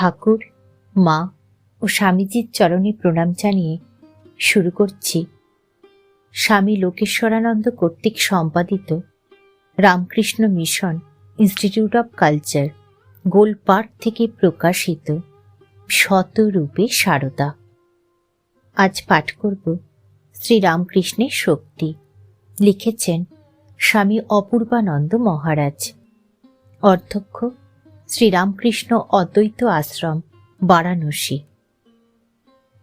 ঠাকুর, মা ও স্বামীজির চরণে প্রণাম জানিয়ে শুরু করছি। স্বামী লোকেশ্বরানন্দ কর্তৃক সম্পাদিত Ramakrishna Mission Institute of Culture Golpark থেকে প্রকাশিত শতরূপে সারদা। আজ পাঠ করব শ্রী রামকৃষ্ণের শক্তি। লিখেছেন স্বামী অপূর্বানন্দ মহারাজ। অধ্যক্ষ শ্রীরামকৃষ্ণ অদ্বৈত আশ্রম, বারাণসী।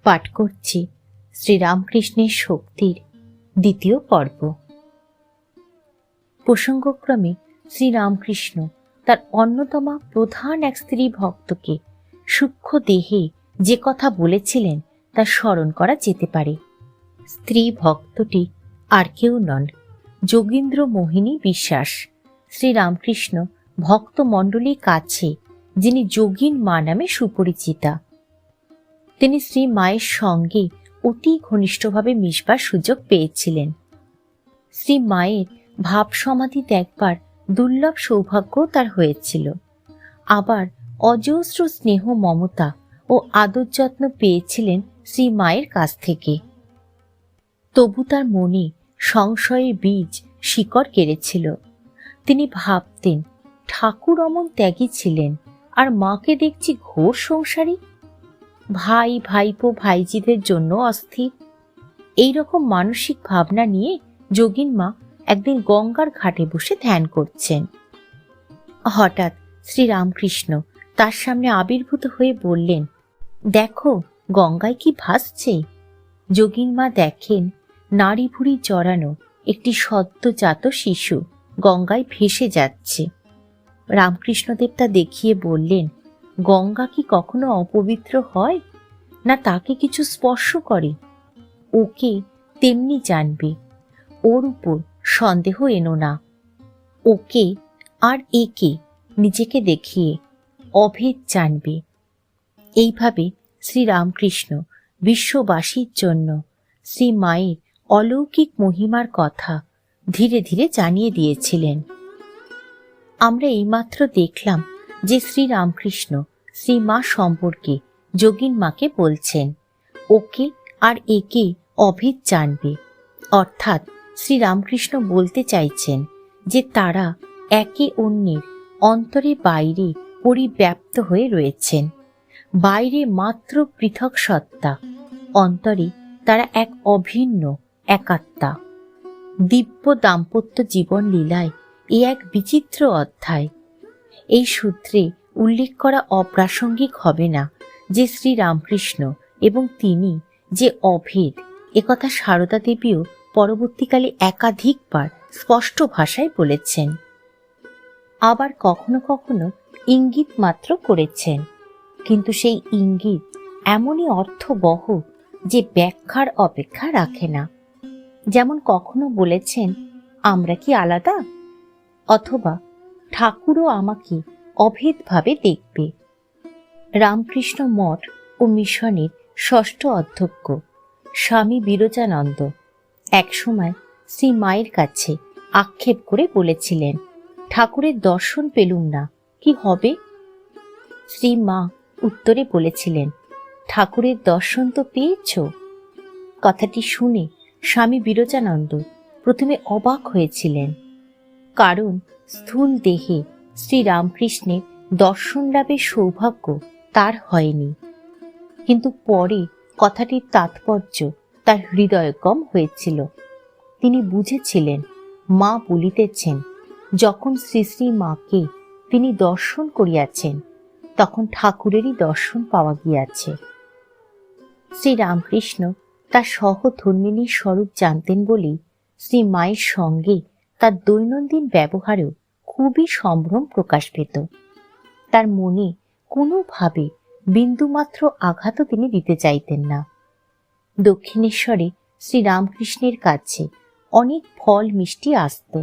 পাঠ করছি শ্রীরামকৃষ্ণের শক্তির দ্বিতীয় পর্ব। প্রসঙ্গক্রমে শ্রীরামকৃষ্ণ তার অন্যতমা প্রধান এক স্ত্রী ভক্তকে সূক্ষ্ম দেহে যে কথা বলেছিলেন তা স্মরণ করা যেতে পারে। স্ত্রী ভক্তটি আর কেউ নন, যোগীন্দ্র মোহিনী বিশ্বাস। শ্রীরামকৃষ্ণ ভক্তমণ্ডলীর কাছে, যিনি যোগীন মা নামে সুপরিচিতা। তিনি শ্রী মায়ের সঙ্গে অতি ঘনিষ্ঠভাবে মিশবার সুযোগ পেয়েছিলেন। শ্রী মায়ের ভাব সমাধি দেখবার দুর্লভ সৌভাগ্য তার হয়েছিল। আবার অজস্র স্নেহ, মমতা ও আদর যত্ন পেয়েছিলেন শ্রী মায়ের কাছ থেকে। তবু তার মনে সংশয়ের বীজ শিকড় কেড়েছিল। তিনি ভাবতেন ঠাকুর অমন ত্যাগী ছিলেন আর মাকে দেখছি ঘোর সংসারী। ভাই, ভাইপো, ভাইজিদের জন্য অস্থির। এই রকম মানসিক ভাবনা নিয়ে যোগিন মা একদিন গঙ্গার ঘাটে বসে ধ্যান করছেন। হঠাৎ শ্রীরামকৃষ্ণ তার সামনে আবির্ভূত হয়ে বললেন, দেখো, গঙ্গায় কি ভাসছে? যোগিন মা দেখেন নারী ভুড়ি জড়ানো একটি সদ্যজাত শিশু গঙ্গায় ভেসে যাচ্ছে। রামকৃষ্ণদেব তা দেখিয়ে বললেন, গঙ্গা কি কখনো অপবিত্র হয়? না তাকে কিছু স্পর্শ করে? ওকে তেমনি জানবে। ওর উপর সন্দেহ এনো না। ওকে আর একে নিজেকে দেখিয়ে অভেদ জানবে। এইভাবে শ্রীরামকৃষ্ণ বিশ্ববাসীর জন্য শ্রী মায়ের অলৌকিক মহিমার কথা ধীরে ধীরে জানিয়ে দিয়েছিলেন। আমরা এইমাত্র দেখলাম যে শ্রীরামকৃষ্ণ শ্রী মা সম্পর্কে যোগিন মাকে বলছেন, ওকে আর একে অভেদ জানবে। অর্থাৎ শ্রীরামকৃষ্ণ বলতে চাইছেন যে তারা একে অন্যের অন্তরে বাইরে পরিব্যাপ্ত হয়ে রয়েছেন। বাইরে মাত্র পৃথক সত্তা, অন্তরে তারা এক অভিন্ন, একাত্মা। দিব্য দাম্পত্য জীবন লীলায় এ এক বিচিত্র অধ্যায়। এই সূত্রে উল্লেখ করা অপ্রাসঙ্গিক হবে না যে শ্রী রামকৃষ্ণ এবং তিনি যে অভেদ একথা সারদা দেবীও পরবর্তীকালে একাধিকবার স্পষ্ট ভাষায় বলেছেন। আবার কখনো কখনো ইঙ্গিত মাত্র করেছেন। কিন্তু সেই ইঙ্গিত এমনই অর্থবহ যে ব্যাখ্যার অপেক্ষা রাখে না। যেমন কখনো বলেছেন, আমরা কি আলাদা? অথবা ঠাকুরও আমাকে অভেদভাবে দেখবে। রামকৃষ্ণ মঠ ও মিশনের ষষ্ঠ অধ্যক্ষ, স্বামী বিরজানন্দ, একসময় শ্রী মায়ের কাছে আক্ষেপ করে বলেছিলেন, ঠাকুরের দর্শন পেলুম না, কি হবে? শ্রী মা উত্তরে বলেছিলেন, ঠাকুরের দর্শন তো পেয়েছ? কথাটি শুনে স্বামী বিরজানন্দ প্রথমে অবাক হয়েছিলেন। কারণ স্থূল দেহে শ্রীরামকৃষ্ণের দর্শন লাভের সৌভাগ্য তার হয়নি। কিন্তু পরে কথাটির তাৎপর্য তার হৃদয়গম হয়েছিল। তিনি বুঝেছিলেন, মা বলিতেছেন, যখন শ্রী শ্রী মাকে তিনি দর্শন করিয়াছেন, তখন ঠাকুরেরই দর্শন পাওয়া গিয়াছে। শ্রী রামকৃষ্ণ তার সহধর্মিনীর স্বরূপ জানতেন বলেই শ্রী মায়ের সঙ্গে তার দৈনন্দিন ব্যবহারেও খুবই সম্ভ্রম প্রকাশ পেত। তার মনে কোনোভাবে বিন্দুমাত্র আঘাতও তিনি দিতে চাইতেন না। দক্ষিণেশ্বরে শ্রীরামকৃষ্ণের কাছে অনেক ফল মিষ্টি আসত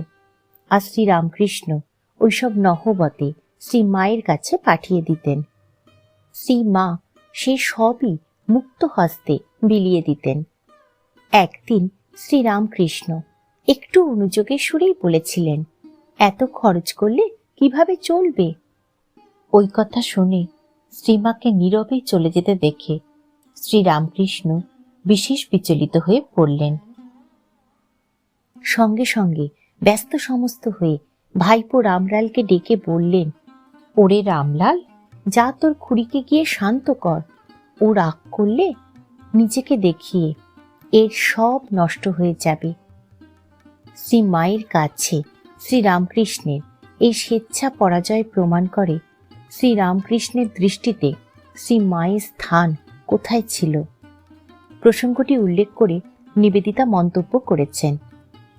আর শ্রীরামকৃষ্ণ ওইসব নহবতে শ্রী মায়ের কাছে পাঠিয়ে দিতেন। শ্রী মা সে সবই মুক্ত হস্তে বিলিয়ে দিতেন। একদিন শ্রীরামকৃষ্ণ একটু অনুযোগের সুরেই বলেছিলেন, এত খরচ করলে কীভাবে চলবে? ওই কথা শুনে শ্রীমাকে নীরবে চলে যেতে দেখে শ্রীরামকৃষ্ণ বিশেষ বিচলিত হয়ে পড়লেন। সঙ্গে সঙ্গে ব্যস্ত সমস্ত হয়ে ভাইপো রামলালকে ডেকে বললেন, ওরে রামলাল, যা তোর খুড়িকে গিয়ে শান্ত কর। ও রাগ করলে নিজেকে দেখিয়ে এর সব নষ্ট হয়ে যাবে। শ্রী মায়ের কাছে শ্রীরামকৃষ্ণের এই স্বেচ্ছা পরাজয় প্রমাণ করে শ্রীরামকৃষ্ণের দৃষ্টিতে শ্রী মায়ের স্থান কোথায় ছিল। প্রসঙ্গটি উল্লেখ করে নিবেদিতা মন্তব্য করেছেন,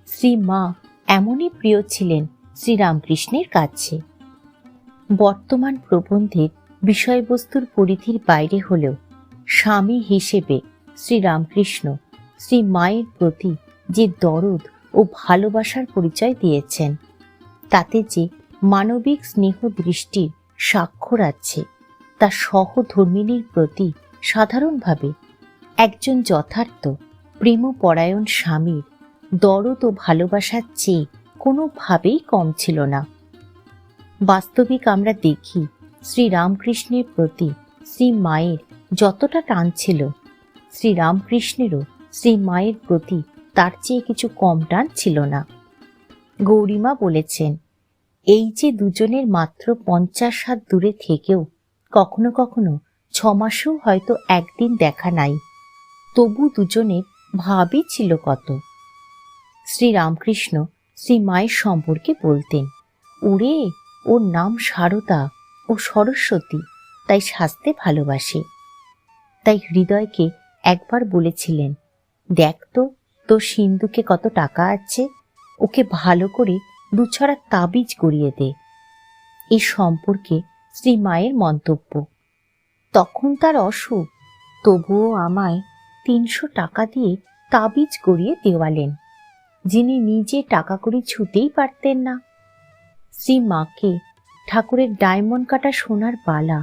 শ্রী মা এমনই প্রিয় ছিলেন শ্রীরামকৃষ্ণের কাছে। বর্তমান প্রবন্ধের বিষয়বস্তুর পরিধির বাইরে হলেও স্বামী হিসেবে শ্রীরামকৃষ্ণ শ্রী মায়ের প্রতি যে দরদ ও ভালোবাসার পরিচয় দিয়েছেন। তাতে যে মানবিক স্নেহ দৃষ্টির স্বাক্ষর আছে, তা সহধর্মিনীর প্রতি সাধারণভাবে একজন যথার্থ প্রেমপরায়ণ স্বামীর দরদ ও ভালোবাসার চেয়ে কোনোভাবেই কম ছিল না। বাস্তবিক আমরা দেখি শ্রীরামকৃষ্ণের প্রতি শ্রী মায়ের যতটা টান ছিল, শ্রীরামকৃষ্ণেরও শ্রী মায়ের প্রতি তার চেয়ে কিছু কম টান ছিল না। গৌরীমা বলেছেন, এই যে দুজনের মাত্র পঞ্চাশ হাত দূরে থেকেও কখনো কখনো ছ মাসেও হয়তো একদিন দেখা নাই। তবু দুজনের ভাবই ছিল কত। শ্রীরামকৃষ্ণ শ্রী মায়ের সম্পর্কে বলতেন, ওরে, ওর নাম সারদা, ও সরস্বতী, তাই সাজতে ভালোবাসে। তাই হৃদয়কে একবার বলেছিলেন, দেখ তো তোর সিন্ধুকে কত টাকা আছে? ওকে ভালো করে দুছড়া তাবিজ গড়িয়ে দে। এই সম্পর্কে শ্রী মায়ের মন্তব্য। তখন তার অসুখ, তবুও আমায় তিনশো টাকা দিয়ে তাবিজ গড়িয়ে দেওয়ালেন, যিনি নিজে টাকা করে ছুতেই পারতেন না। শ্রী মাকে ঠাকুরের ডায়মন্ড কাটা সোনার বালা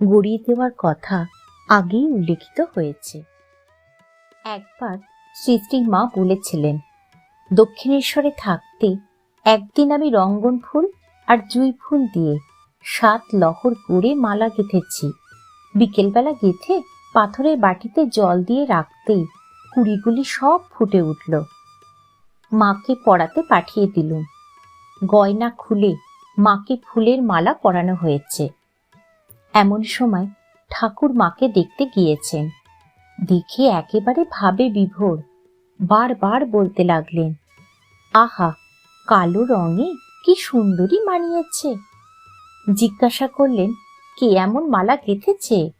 গড়িয়ে দেওয়ার কথা আগেই উল্লেখিত হয়েছে। একবার শ্রী মা বলেছিলেন, দক্ষিণেশ্বরে থাকতে একদিন আমি রঙ্গন ফুল আর জুই ফুল দিয়ে সাত লহর করে মালা গেঁথেছি। বিকেলবেলা গেঁথে পাথরের বাটিতে জল দিয়ে রাখতেই কুড়িগুলি সব ফুটে উঠল। মাকে পড়াতে পাঠিয়ে দিলুম। গয়না খুলে মাকে ফুলের মালা পরানো হয়েছে। এমন সময় ঠাকুর মাকে দেখতে গিয়েছেন। দেখে একেবারে ভাবে বিভোর। বারবার বলতে লাগলেন, আহা, কালো রঙে কি সুন্দরী মানিয়েছে। জিজ্ঞাসা করলেন, কে এমন মালা গেঁথেছে?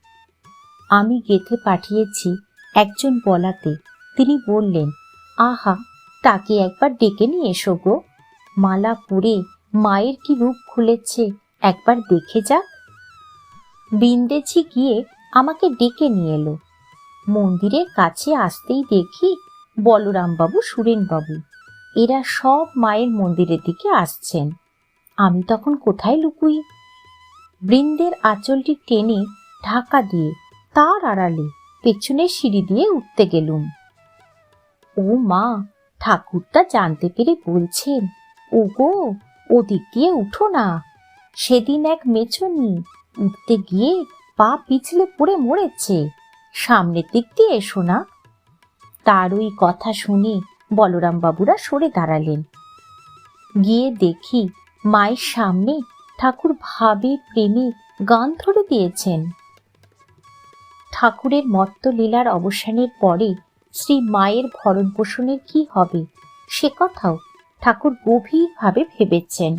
আমি গেথে পাঠিয়েছি একজন বলাতে। তিনি বললেন, আহা, তাকে একবার ডেকে নিয়ে এসো গো। মালা পরে মায়ের কি রূপ খুলেছে একবার দেখে যাক। বিন্দেছি গিয়ে আমাকে ডেকে নিয়ে এলো। মন্দিরের কাছে আসতেই দেখি বলরামবাবু, সুরেনবাবু। এরা সব মায়ের মন্দিরের দিকে আসছেন। আমি তখন কোথায় লুকুই? বৃন্দের আঁচলটি টেনে ঢাকা দিয়ে তার আড়ালে পেছনের সিঁড়ি দিয়ে উঠতে গেলুম। ও মা ঠাকুরটা জানতে পেরে বলছেন ও গো ওদিক দিয়ে উঠো না। সেদিন এক মেছনি উঠতে গিয়ে পা পিছলে পড়ে মরেছে। সামনের দিক দিয়ে এসো না। তার ওই কথা শুনে বলরাম বাবুরা সরে দাঁড়ালেন। গিয়ে দেখি মায়ের সামনে ঠাকুর ভাবে প্রেমে গান ধরে দিয়েছেন। ঠাকুরের মত্ত লীলার অবসানের পরে শ্রী মায়ের ভরণ পোষণের কি হবে সে কথাও ঠাকুর গভীরভাবে ভেবেছেন।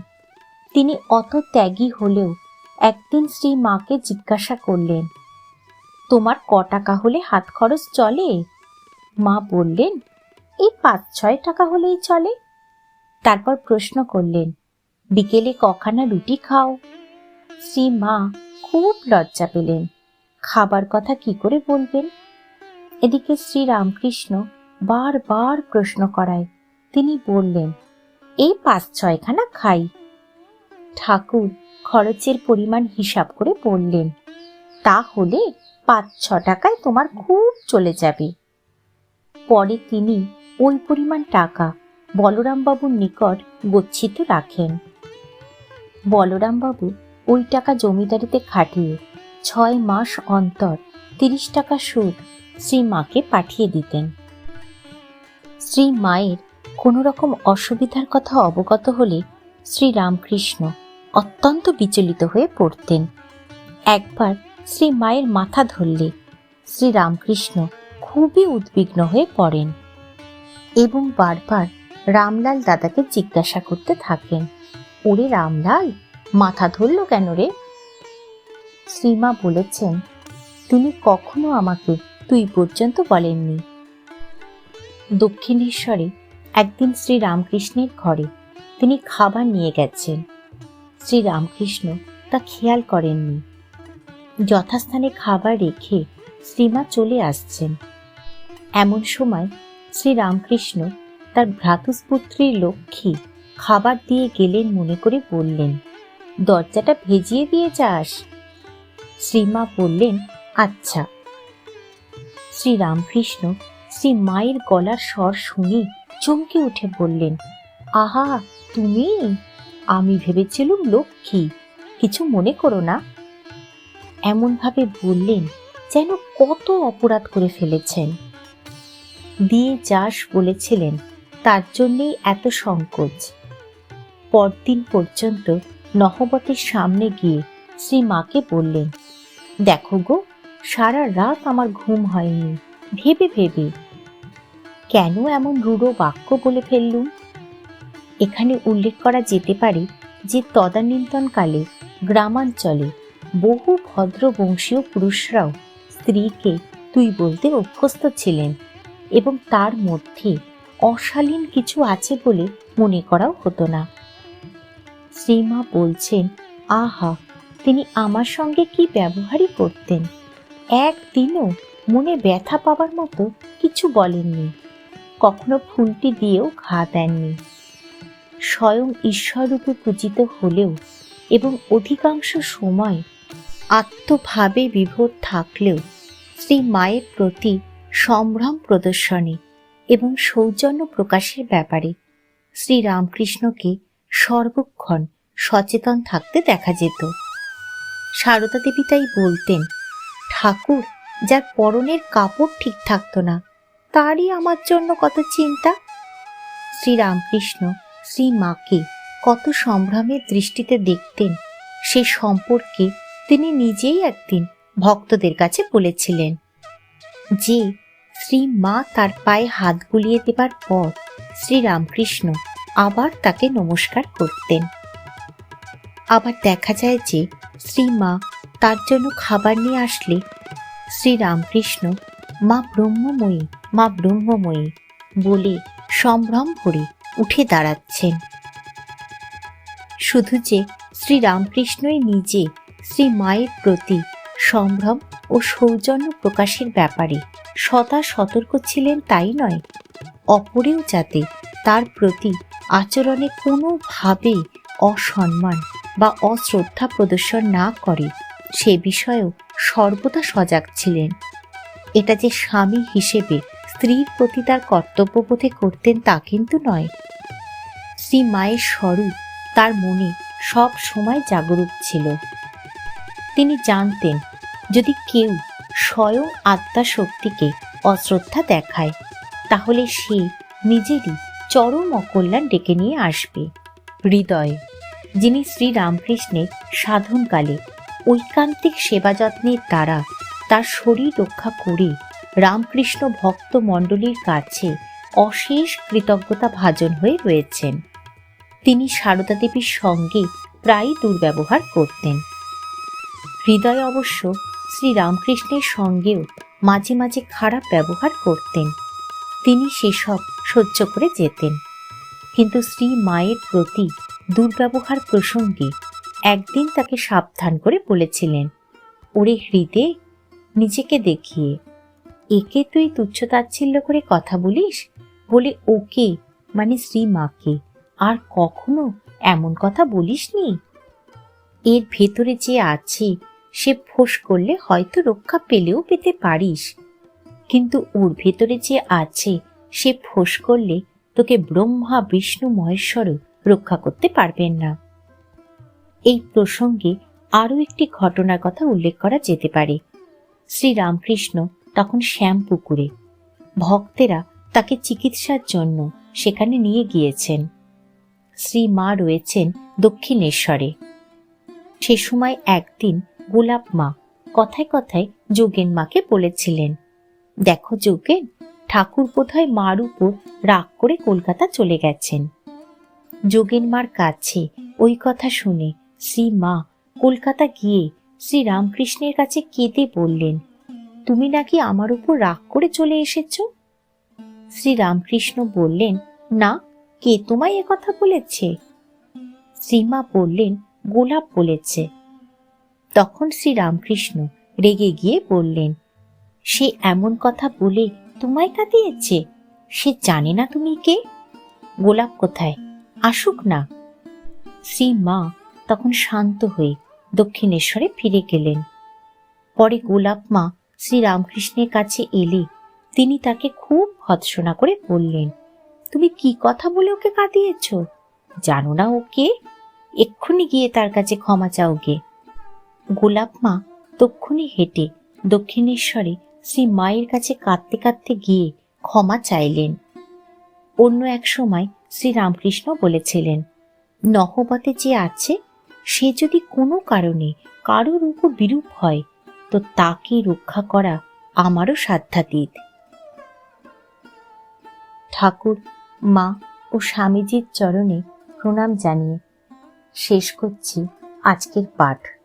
তিনি অত ত্যাগী হলেও একদিন শ্রী মাকে জিজ্ঞাসা করলেন তোমার ক টাকা হলে হাত খরচ চলে? মা বললেন এই পাঁচ, ছয় টাকা হলেই চলে। তারপর প্রশ্ন করলেন, বিকেলে কখানা রুটি খাও? শ্রী মা খুব লজ্জা পেলেন। খাবার কথা কি করে বলবেন? এদিকে শ্রী রামকৃষ্ণ বারবার প্রশ্ন করায়। তিনি বললেন, এই পাঁচ, ছয়খানা খাই। ঠাকুর খরচের পরিমাণ হিসাব করে বললেন তাহলে পাঁচ ছ টাকায় তোমার খুব চলে যাবে। পরে তিনি ওই পরিমাণ টাকা বলরামবাবুর নিকট গচ্ছিত রাখেন। বলরামবাবু ওই টাকা জমিদারিতে খাটিয়ে ছয় মাস অন্তর তিরিশ টাকা সুদ শ্রী মাকে পাঠিয়ে দিতেন। শ্রী মায়ের কোনো রকম অসুবিধার কথা অবগত হলে শ্রী রামকৃষ্ণ অত্যন্ত বিচলিত হয়ে পড়তেন। একবার শ্রী মায়ের মাথা ধরলে শ্রী রামকৃষ্ণ খুবই উদ্বিগ্ন হয়ে পড়েন এবং বারবার রামলাল দাদাকে জিজ্ঞাসা করতে থাকেন, ওরে রামলাল, মাথা ধরল কেন রে? শ্রীমা বলেছেন তিনি কখনো আমাকে তুই পর্যন্ত বলেননি। দক্ষিণেশ্বরে একদিন শ্রী রামকৃষ্ণের ঘরে তিনি খাবার নিয়ে গেছেন। শ্রী রামকৃষ্ণ তা খেয়াল করেননি। যথাস্থানে খাবার রেখে শ্রীমা চলে আসছেন। এমন সময় শ্রী রামকৃষ্ণ তার ভ্রাতুস্পুত্রীর লক্ষ্মী খাবার দিয়ে গেলেন মনে করে বললেন, দরজাটা ভেজিয়ে দিয়ে যাস। শ্রীমা বললেন আচ্ছা। শ্রী রামকৃষ্ণ শ্রী মায়ের গলার স্বর শুনে চমকে উঠে বললেন, আহা, তুমি? আমি ভেবেছিলুম লক্ষ্মী, কিছু মনে করো না? এমনভাবে বললেন যেন কত অপরাধ করে ফেলেছেন। দিয়ে যাস বলেছিলেন, তার জন্যেই এত সংকোচ। পরদিন পর্যন্ত নহবতের সামনে গিয়ে শ্রী মাকে বললেন, দেখো গো, সারা রাত আমার ঘুম হয়নি, ভেবে ভেবে। কেন এমন রূঢ় বাক্য বলে ফেললুম? এখানে উল্লেখ করা যেতে পারে যে তদানীন্তনকালে গ্রামাঞ্চলে বহু ভদ্র বংশীয় পুরুষরাও স্ত্রীকে তুই বলতে অভ্যস্ত ছিলেন এবং তার মধ্যে অশালীন কিছু আছে বলে মনে করাও হতো না। শ্রীমা বলছেন, আহা, তিনি আমার সঙ্গে কি ব্যবহারই করতেন? একদিনও মনে ব্যথা পাবার মতো কিছু বলেননি। কখনো ফুলটি দিয়েও ঘা দেননি। স্বয়ং ঈশ্বররূপে পূজিত হলেও এবং অধিকাংশ সময় আত্মভাবে বিভোর থাকলেও শ্রী মায়ের প্রতি সম্ভ্রম প্রদর্শনে এবং সৌজন্য প্রকাশের ব্যাপারে শ্রী রামকৃষ্ণকে সর্বক্ষণ সচেতন থাকতে দেখা যেত। সারদা দেবী তাই বলতেন, ঠাকুর, যার পরনের কাপড় ঠিক থাকতো না, তারই আমার জন্য কত চিন্তা? শ্রীরামকৃষ্ণ শ্রী মাকে কত সম্ভ্রমের দৃষ্টিতে দেখতেন, সে সম্পর্কে তিনি নিজেই একদিন ভক্তদের কাছে বলেছিলেন যে শ্রী মা তার পায়ে হাত বুলিয়ে দেবার পর শ্রী রামকৃষ্ণ আবার তাকে নমস্কার করতেন। আবার দেখা যায় যে শ্রী মা তার জন্য খাবার নিয়ে আসলে শ্রী রামকৃষ্ণ মা ব্রহ্মময়ী মা ব্রহ্মময়ী বলে সম্ভ্রম করে উঠে দাঁড়াচ্ছেন। শুধু যে শ্রী রামকৃষ্ণই নিজে শ্রী মায়ের প্রতি সম্ভ্রম ও সৌজন্য প্রকাশের ব্যাপারে সদা সতর্ক ছিলেন তাই নয়। অপরেও যাতে তার প্রতি আচরণে কোনোভাবে অসম্মান বা অশ্রদ্ধা প্রদর্শন না করে, সে বিষয়েও সর্বদা সজাগ ছিলেন। এটা যে স্বামী হিসেবে স্ত্রীর প্রতি তার কর্তব্যবোধে করতেন তা কিন্তু নয়। শ্রী মায়ের স্বরূপ তার মনে সব সময় জাগরূক ছিল। তিনি জানতেন যদি কেউ স্বয়ং আত্মা শক্তিকে অশ্রদ্ধা দেখায়, তাহলে সে নিজেরই চরম অকল্যাণ ডেকে নিয়ে আসবে। হৃদয়, যিনি শ্রী রামকৃষ্ণের সাধনকালে ঐকান্তিক সেবা যত্নের দ্বারা তার শরীর রক্ষা করে রামকৃষ্ণ ভক্ত মণ্ডলীর কাছে অশেষ কৃতজ্ঞতা ভাজন হয়ে রয়েছেন। তিনি সারদা দেবীর সঙ্গে প্রায় দুর্ব্যবহার করতেন। হৃদয় অবশ্য শ্রী রামকৃষ্ণের সঙ্গেও মাঝে মাঝে খারাপ ব্যবহার করতেন। তিনি সেসব সহ্য করে যেতেন। কিন্তু শ্রী মায়ের প্রতি দুর্ব্যবহার প্রসঙ্গে একদিন তাকে সাবধান করে বলেছিলেন, ওরে হৃদে, নিজেকে দেখিয়ে। একে তুই তুচ্ছতাচ্ছিল্য করে কথা বলিস বলে ওকে মানে শ্রী মাকে, আর কখনো এমন কথা বলিসনি? এর ভেতরে যে আছে সে ফোঁস করলে হয়তো রক্ষা পেলেও পেতে পারিস। কিন্তু ওর ভেতরে যে আছে, সে ফোঁস করলে তোকে ব্রহ্মা, বিষ্ণু, মহেশ্বরও রক্ষা করতে পারবেন না। এই প্রসঙ্গে আরও একটি ঘটনার কথা উল্লেখ করা যেতে পারে। শ্রীরামকৃষ্ণ তখন শ্যামপুকুরে, ভক্তেরা তাকে চিকিৎসার জন্য সেখানে নিয়ে গিয়েছেন। শ্রী মা রয়েছেন দক্ষিণেশ্বরে। সে সময় একদিন গোলাপ মা কথায় কথায় যোগেন মাকে বলেছিলেন, দেখো যোগেন, ঠাকুর বোধহয় মার উপর রাগ করে কলকাতা চলে গেছেন যোগেন মার কাছে ওই কথা শুনে শ্রী মা কলকাতা গিয়ে শ্রী রামকৃষ্ণের কাছে কেঁদে বললেন, তুমি নাকি আমার উপর রাগ করে চলে এসেছ শ্রী রামকৃষ্ণ বললেন, না, কে তোমায় কথা বলেছে শ্রীমা বললেন, গোলাপ বলেছে তখন শ্রী রামকৃষ্ণ রেগে গিয়ে বললেন, সে এমন কথা বলে তোমায় কাঁদিয়েছে? সে জানে না তুমি কে? গোলাপ কোথায়? আসুক না। শ্রী মা তখন শান্ত হয়ে দক্ষিণেশ্বরে ফিরে গেলেন। পরে গোলাপ মা শ্রী রামকৃষ্ণের কাছে এলে তিনি তাকে খুব ভৎসনা করে বললেন, তুমি কি কথা বলে ওকে কাঁদিয়েছ? জানো না ওকে এক্ষুনি গিয়ে তার কাছে ক্ষমা চাও গে। গোলাপ মা তক্ষুনি হেঁটে দক্ষিণেশ্বরে শ্রী মায়ের কাছে কাঁদতে কাঁদতে গিয়ে ক্ষমা চাইলেন। অন্য এক সময় শ্রী রামকৃষ্ণ বলেছিলেন, নহবতে যে আছে, সে যদি কোনো কারণে কারোর উপর বিরূপ হয়, তো তাকে রক্ষা করা আমারও সাধ্যাতীত। ঠাকুর, মা ও স্বামীজির চরণে প্রণাম জানিয়ে শেষ করছি আজকের পাঠ।